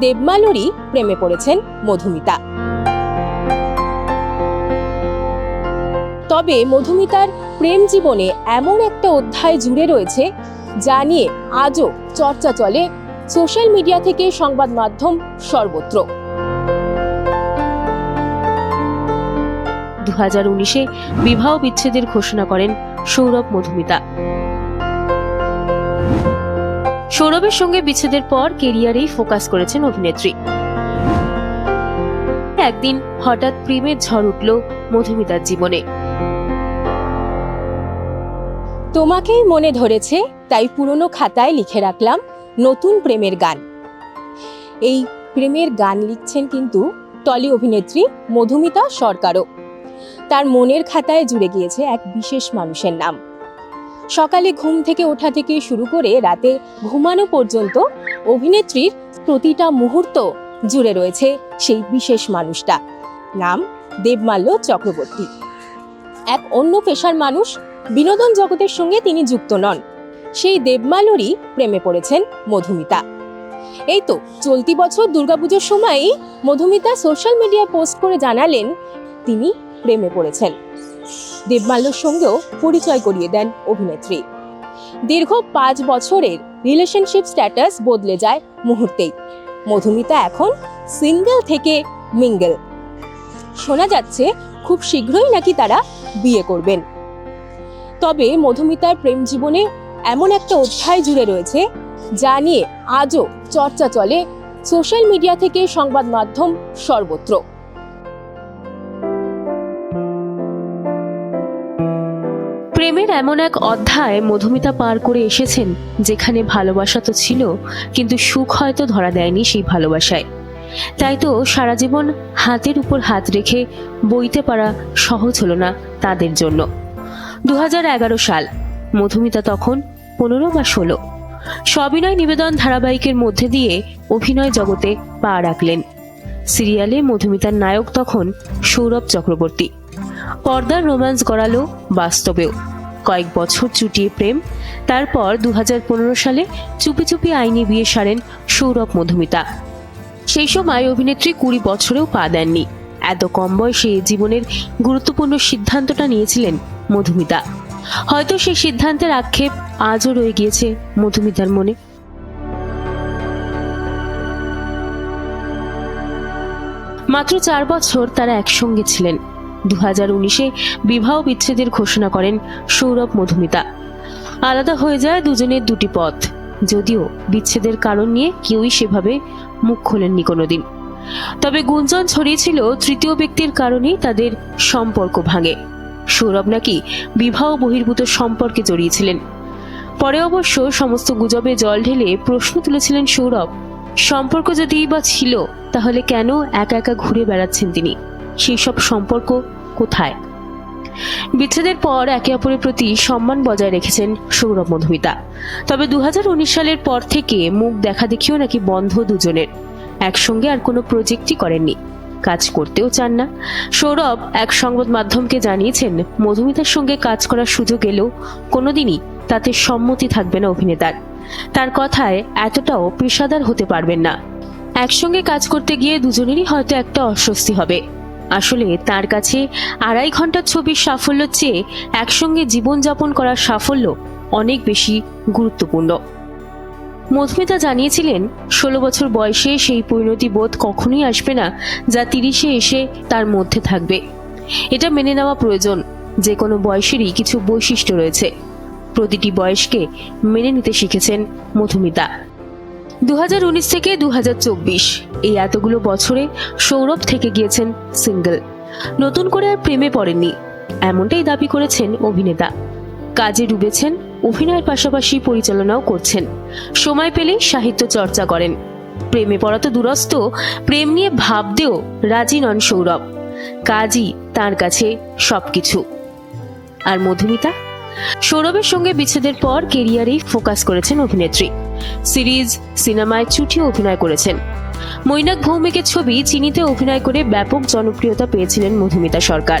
দেবমালুরই প্রেমে পড়েছেন মধুমিতা। তবে মধুমিতার প্রেম জীবনে এমন একটা অধ্যায় জুড়ে রয়েছে যা নিয়ে আজও চর্চা চলে সোশ্যাল মিডিয়া থেকে সংবাদ মাধ্যম সর্বত্র। দু হাজার উনিশে বিবাহ বিচ্ছেদের ঘোষণা করেন সৌরভ মধুমিতা। সৌরভের সঙ্গে বিচ্ছেদের পর কেরিয়ারেই ফোকাস করেছেন অভিনেত্রী। একদিন হঠাৎ প্রেমের ঝড় উঠল মধুমিতার জীবনে। তোমাকেই মনে ধরেছে, তাই পুরনো খাতায় লিখে রাখলাম নতুন প্রেমের গান। এই প্রেমের গান লিখছেন কিন্তু টলি অভিনেত্রী মধুমিতা সরকারও। তার মনের খাতায় জুড়ে গিয়েছে এক বিশেষ মানুষের নাম। সকালে ঘুম থেকে ওঠা থেকে শুরু করে রাতে ঘুমানো পর্যন্ত অভিনেত্রীর প্রতিটা মুহূর্ত জুড়ে রয়েছে সেই বিশেষ মানুষটা। নাম দেবমাল্য চক্রবর্তী। এক অন্য পেশার মানুষ, বিনোদন জগতের সঙ্গে তিনি যুক্ত নন। সেই দেবমালুরই প্রেমে পড়েছেন মধুমিতা। এই তো চলতি বছর দুর্গাপুজোর সময়ই মধুমিতা সোশ্যাল মিডিয়ায় পোস্ট করে জানালেন, তিনি প্রেমে পড়েছেন। দেবমাল্যর সঙ্গেও পরিচয় করিয়ে দেন অভিনেত্রী। দীর্ঘ পাঁচ বছরের রিলেশনশিপ স্ট্যাটাস বদলে যায় মুহূর্তেই। মধুমিতা এখন সিঙ্গেল থেকে মিঙ্গেল শোনা যাচ্ছে খুব শীঘ্রই নাকি তারা বিয়ে করবেন। তবে মধুমিতার প্রেম জীবনে এমন একটা অধ্যায় জুড়ে রয়েছে, যা নিয়ে আজও চর্চা চলে। সোশ্যাল মিডিয়া থেকে সংবাদ মাধ্যম সর্বত্র। এমন এক অধ্যায় মধুমিতা পার করে এসেছেন, যেখানে ভালোবাসা তো ছিল, কিন্তু সুখ হয়তো ধরা দেয়নি সেই ভালোবাসায়। তাই তো সারা জীবন হাতের উপর হাত রেখে বইতে পারা সহজ হলো না তাদের জন্য। দু হাজার এগারো সাল, মধুমিতা তখন পনেরো বা ষোলো। সবিনয় নিবেদন ধারাবাহিকের মধ্যে দিয়ে অভিনয় জগতে পা রাখলেন। সিরিয়ালে মধুমিতার নায়ক তখন সৌরভ চক্রবর্তী। পর্দার রোম্যান্স গড়ালো বাস্তবেও। কয়েক বছর চুটিয়ে প্রেম। তারপর দু হাজার পনেরো সালে চুপি চুপি আইনি বিয়ে সারেন সৌরভ মধুমিতা। সেই সময় অভিনেত্রী কুড়ি বছরেও পা দেননি। এত কম বয়সে জীবনের গুরুত্বপূর্ণ সিদ্ধান্তটা নিয়েছিলেন মধুমিতা। হয়তো সেই সিদ্ধান্তের আক্ষেপ আজও রয়ে গিয়েছে মধুমিতার মনে। মাত্র চার বছর তারা একসঙ্গে ছিলেন। দু হাজার উনিশে বিবাহ বিচ্ছেদের ঘোষণা করেন সৌরভ মধুমিতা। আলাদা হয়ে যায় দুজনের দুটি পথ। যদিও বিচ্ছেদের কারণ নিয়ে কেউই সেভাবে মুখ খোলেননি কোনোদিন। তবে গুঞ্জন ছড়িয়েছিল তৃতীয় ব্যক্তির কারণেই তাদের সম্পর্ক ভাঙে। সৌরভ নাকি বিবাহ বহির্ভূত সম্পর্কে জড়িয়েছিলেন। পরে অবশ্য সমস্ত গুজবে জল ঢেলে প্রশ্ন তুলেছিলেন সৌরভ, সম্পর্ক যদি বা ছিল, তাহলে কেন একা একা ঘুরে বেড়াচ্ছেন তিনি? সেই সব সম্পর্ক কোথায়? বিচ্ছেদের পর একে অপরের প্রতি সম্মান বজায় রেখেছেন সৌরভ মধুমিতা। তবে দু হাজার উনিশ সালের পর থেকে মুখ দেখা দেখিও নাকি বন্ধ দুজনের। একসঙ্গে আর কোনো প্রজেক্টই করেননি। কাজ করতেও চান না। সৌরভ এক সংবাদ মাধ্যমকে জানিয়েছেন, মধুমিতার সঙ্গে কাজ করার সুযোগ এলেও কোনোদিনই তাতে সম্মতি থাকবে না অভিনেতার। তার কথায় এতটাও পেশাদার হতে পারবেন না। একসঙ্গে কাজ করতে গিয়ে দুজনেরই হয়তো একটা অস্বস্তি হবে। আসলে তার কাছে আড়াই ঘণ্টার ছবির সাফল্য চেয়ে একসঙ্গে জীবনযাপন করার সাফল্য অনেক বেশি গুরুত্বপূর্ণ। মধুমিতা জানিয়েছিলেন, ষোলো বছর বয়সে সেই পরিণতি বোধ কখনোই আসবে না যা তিরিশে এসে তার মধ্যে থাকবে। এটা মেনে নেওয়া প্রয়োজন, যে কোনো বয়সেরই কিছু বৈশিষ্ট্য রয়েছে। প্রতিটি বয়সকে মেনে নিতে শিখেছেন মধুমিতা। দু হাজার উনিশ থেকে দু হাজার চব্বিশ। এই এতগুলো বছরে সৌরভ থেকে গিয়েছেন সিঙ্গেল। নতুন করে আর প্রেমে পড়েননি। এমনটাই দাবি করেছেন অভিনেতা। কাজে ডুবেছেন, অভিনয়ের পাশাপাশি পরিচালনাও করছেন। সময় পেলেই সাহিত্য চর্চা করেন। প্রেমে পড়া তো দুরস্ত, প্রেম নিয়ে ভাবতেও রাজি নন সৌরভ। কাজই তার কাছে সবকিছু। আর মধুমিতা? সৌরভের সঙ্গে বিচ্ছেদের পর কেরিয়ারেই ফোকাস করেছেন অভিনেত্রী। সিরিজ, সিনেমায় চুটিয়ে অভিনয় করেছেন। মৈনাক ভৌমিকের ছবি চিনিতে অভিনয় করে ব্যাপক জনপ্রিয়তা পেয়েছিলেন মধুমিতা সরকার।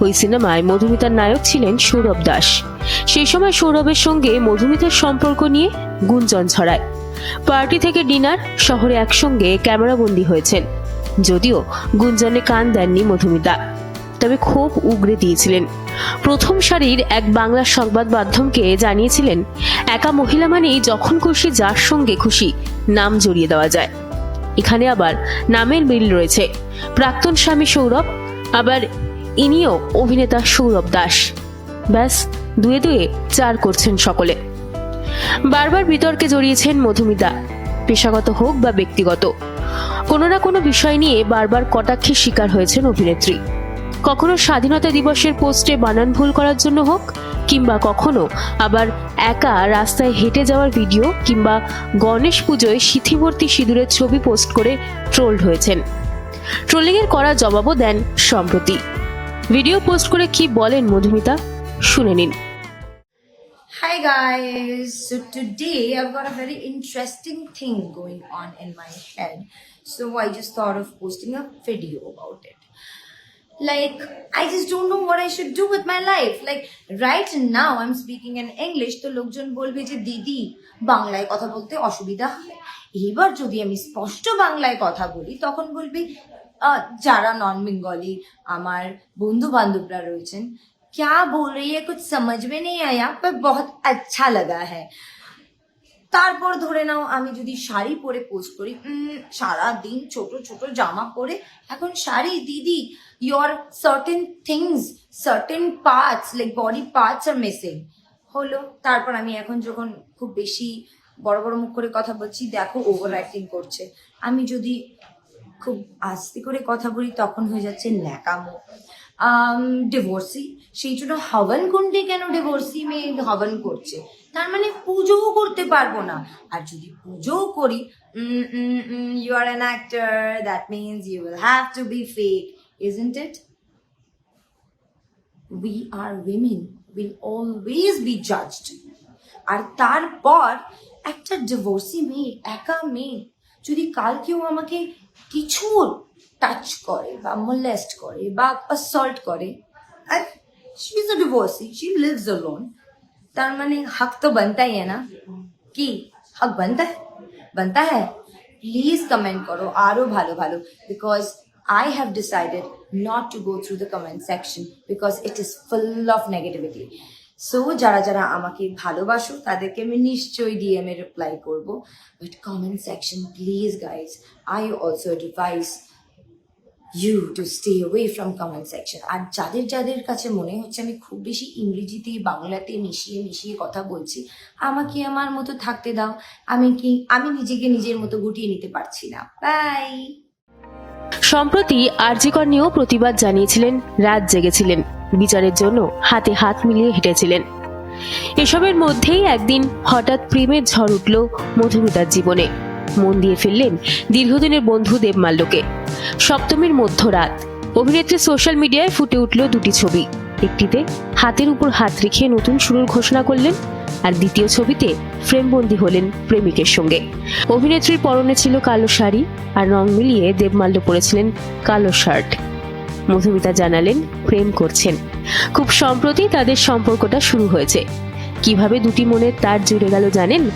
ওই সিনেমায় মধুমিতার নায়ক ছিলেন সৌরভ দাস। সেই সময় সৌরভের সঙ্গে মধুমিতার সম্পর্ক নিয়ে গুঞ্জন ছড়ায়। পার্টি থেকে ডিনার, শহরে একসঙ্গে ক্যামেরাবন্দি হয়েছেন। যদিও গুঞ্জনে কান দেননি মধুমিতা। তবে খুব উগরে দিয়েছিলেন। প্রথম সারির এক বাংলা সংবাদ মাধ্যমকে জানিয়েছিলেন, একা মহিলা মানেই যখন খুশি যার সঙ্গে খুশি, নাম জড়িয়ে দেওয়া যায়। এখানে আবার নামের মিল রয়েছে। প্রাক্তন স্বামী সৌরভ, আবার ইনিও অভিনেতা সৌরভ দাস। ব্যাস, দুয়ে দুয়ে চার করছেন সকলে। বারবার বিতর্কে জড়িয়েছেন মধুমিতা, পেশাগত হোক বা ব্যক্তিগত। কোনো না কোনো বিষয় নিয়ে বারবার কটাক্ষের শিকার হয়েছেন অভিনেত্রী। কখনো স্বাধীনতা দিবসের পোস্টে বানান ভুল করার জন্য হোক কিংবা কখনো আবার একা রাস্তায় হেঁটে যাওয়ার ভিডিও কিংবা গণেশ পুজোয় সিথিভর্তি সিঁদুরের ছবি পোস্ট করে ট্রোলড হয়েছেন ট্রোলিংয়ের করা জবাবও দেন সম্প্রতি ভিডিও পোস্ট করে কি বলেন মধুমিতা শুনে নিন Hi guys, so today I've got a very interesting thing going on in my head. So I just thought of posting a video about it. Like, I just don't know what I should do with my life. Like, right now I'm speaking in English, তো লোকজন বলবে যে দিদি বাংলায় কথা বলতে অসুবিধা হয় এবার যদি আমি স্পষ্ট বাংলায় কথা বলি তখন বলবে আহ, যারা নন বেঙ্গলি আমার বন্ধু বান্ধবরা রয়েছেন क्या बोल रही है कुछ समझ में नहीं आया पर बहुत अच्छा लगा है তারপর ধরে নাও আমি যদি শাড়ি পরে পোস্ট করি সারা দিন ছোট ছোট জামা পরে এখন শাড়ি দিদি your certain things certain parts like body parts R missing হলো, তারপর আমি এখন যখন খুব বেশি বড় বড় মুখ করে কথা বলছি, দেখো ওভার অ্যাক্টিং করছে। আমি যদি খুব আস্তে করে কথা বলি, তখন হয়ে যাচ্ছে ন্যাকামো। ডিভোর্সি সেই জন্য হবন কুণ্ডে কেন ডিভোর্সি মেয়ে হবন করছে? তার মানে পুজোও করতে পারব না। আর যদি পুজোও করি you are an actor that means you will have to be fake isn't it we are women will always be judged আর তারপর একটা ডিভোর্সি মেয়ে একা মেয়ে যদি কাল কেউ আমাকে কিছু টাচ করে বা মোলেস্ট করে বা অ্যাসল্ট করে আর she is a divorcee she lives alone তার মানে হক তো बनता ही है ना কি হক बनता है बनता है প্লিজ কমেন্ট করো আরো ভালো ভালো because I have decided not to go through the comment section because it is full of negativity so যারা যারা আমাকে ভালোবাসো, তাদেরকে আমি নিশ্চয়ই ডিএম এ রিপ্লাই করব। But comment section please guys I also advise you to stay away from comment section আর যাদের যাদের কাছে মনে হচ্ছে আমি খুব বেশি ইংরেজিতে বাংলাতে মিশিয়ে মিশিয়ে কথা বলছি, আমাকে আমার মতো থাকতে দাও। আমি কি, আমি নিজেকে নিজের মতো গুটিয়ে নিতে পারছি না। বাই সম্প্রতি আরজিকর নিয়েও প্রতিবাদ জানিয়েছিলেন, রাত জেগেছিলেন। বিচারের জন্য হাতে হাত মিলিয়ে হেঁটেছিলেন। এসবের মধ্যেই একদিন হঠাৎ প্রেমের ঝড় উঠল মধুমিতার জীবনে। মন দিয়ে ফেললেন দীর্ঘদিনের বন্ধু দেবমাল্যকে সপ্তমীর মধ্যরাত, অভিনেত্রী সোশ্যাল মিডিয়ায় ফুটে উঠল দুটি ছবি। একটিতে হাতের উপর হাত রেখে নতুন শুরুর ঘোষণা করলেন আর দ্বিতীয় ছবিতে ফ্রেমবন্দি হলেন প্রেমিকের সঙ্গে। অভিনেত্রীর পরনে ছিল কালো শাড়ি আর রং মিলিয়ে দেবমাল্য পরেছিলেন কালো শার্ট। মধুমিতা জানালেন, প্রেম করছেন। খুব সম্প্রতি তাদের সম্পর্কটা শুরু হয়েছে। কীভাবে দুটি মনের তার জুড়ে গেল জানেন?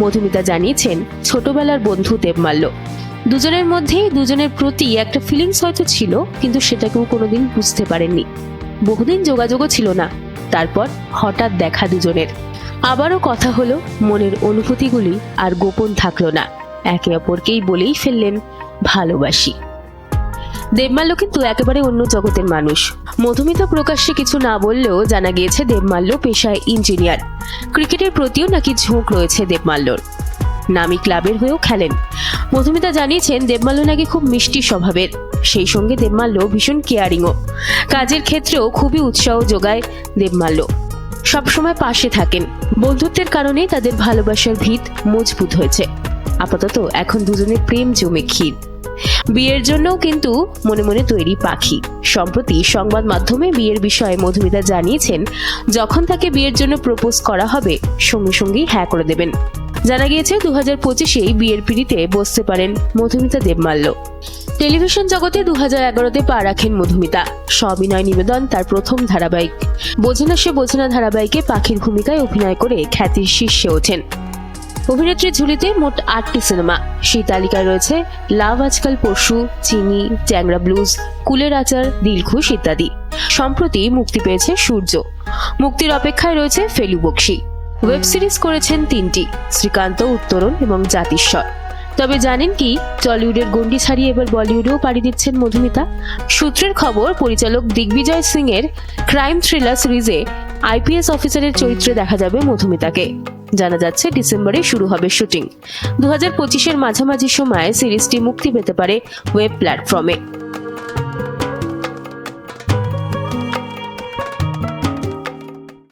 মধুমিতা জানিয়েছেন, ছোটবেলার বন্ধু দেবমাল্য। দুজনের মধ্যেই দুজনের প্রতি একটা ফিলিংস হয়তো ছিল, কিন্তু সেটাকেও কোনোদিন বুঝতে পারেননি। বহুদিন যোগাযোগও ছিল না। তারপর হঠাৎ দেখা দুজনের। আবারও কথা হলো মনের অনুভূতিগুলি আর গোপন থাকল না। একে অপরকেই বলেই ফেললেন ভালোবাসি। দেবমাল্য কিন্তু একেবারে অন্য জগতের মানুষ। মধুমিতা প্রকাশ্যে কিছু না বললেও জানা গিয়েছে দেবমাল্য পেশায় ইঞ্জিনিয়ার। ক্রিকেটের প্রতিও নাকি ঝোঁক রয়েছে দেবমাল্যর। নামি ক্লাবের হয়েও খেলেন। মধুমিতা জানিয়েছেন, দেবমাল্য নাকি খুব মিষ্টি স্বভাবের। সেই সঙ্গে দেবমাল্য ভীষণ কেয়ারিংও। কাজের ক্ষেত্রেও খুবই উৎসাহ যোগায় দেবমাল্য। সবসময় পাশে থাকেন। বন্ধুত্বের কারণে তাদের ভালোবাসার ভিত মজবুত হয়েছে। আপাতত এখন দুজনের প্রেম জমে ক্ষীর। বিয়ের জন্যও কিন্তু মনে মনে তৈরি পাখি। সম্প্রতি সংবাদ মাধ্যমে বিয়ের বিষয়ে মধুমিতা জানিয়েছেন, যখন তাকে বিয়ের জন্য প্রপোজ করা হবে, সঙ্গে সঙ্গেই হ্যাঁ করে দেবেন। জানা গিয়েছে দু হাজার পঁচিশেই বিয়ের পিড়িতে বসতে পারেন মধুমিতা দেবমাল্য। টেলিভিশন জগতে দু হাজার এগারোতে পা রাখেন মধুমিতা। সবিনয় নিবেদন তার প্রথম ধারাবাহিক। বোঝে না সে বোঝে না ধারাবাহিকে পাখির ভূমিকায় অভিনয় করে খ্যাতির শীর্ষে ওঠেন। অভিনেত্রী ঝুলিতে মোট আটটি সিনেমা। সেই তালিকায় রয়েছে লাভ আজকাল পরশু, চিনি, ট্যাংরা ব্লুজ, কুলের আচার দিলখুশ ইত্যাদি। সম্প্রতি মুক্তি পেয়েছে সূর্য। মুক্তির অপেক্ষায় রয়েছে ফেলু বক্সি। ওয়েব সিরিজ করেছেন তিনটি, শ্রীকান্ত, উত্তরণ এবং জাতিস্বর। তবে জানেন কি, টলিউডের গণ্ডি ছাড়িয়ে এবার বলিউডেও পাড়ি দিচ্ছেন মধুমিতা। সূত্রের খবর, পরিচালক দিগ্বিজয় সিং এর ক্রাইম থ্রিলার সিরিজে আইপিএস অফিসারের চরিত্রে দেখা যাবে মধুমিতাকে। জানা যাচ্ছে, ডিসেম্বরে শুরু হবে শুটিং। দু হাজার পঁচিশের মাঝামাঝি সময়ে সিরিজটি মুক্তি পেতে পারে ওয়েব প্ল্যাটফর্মে।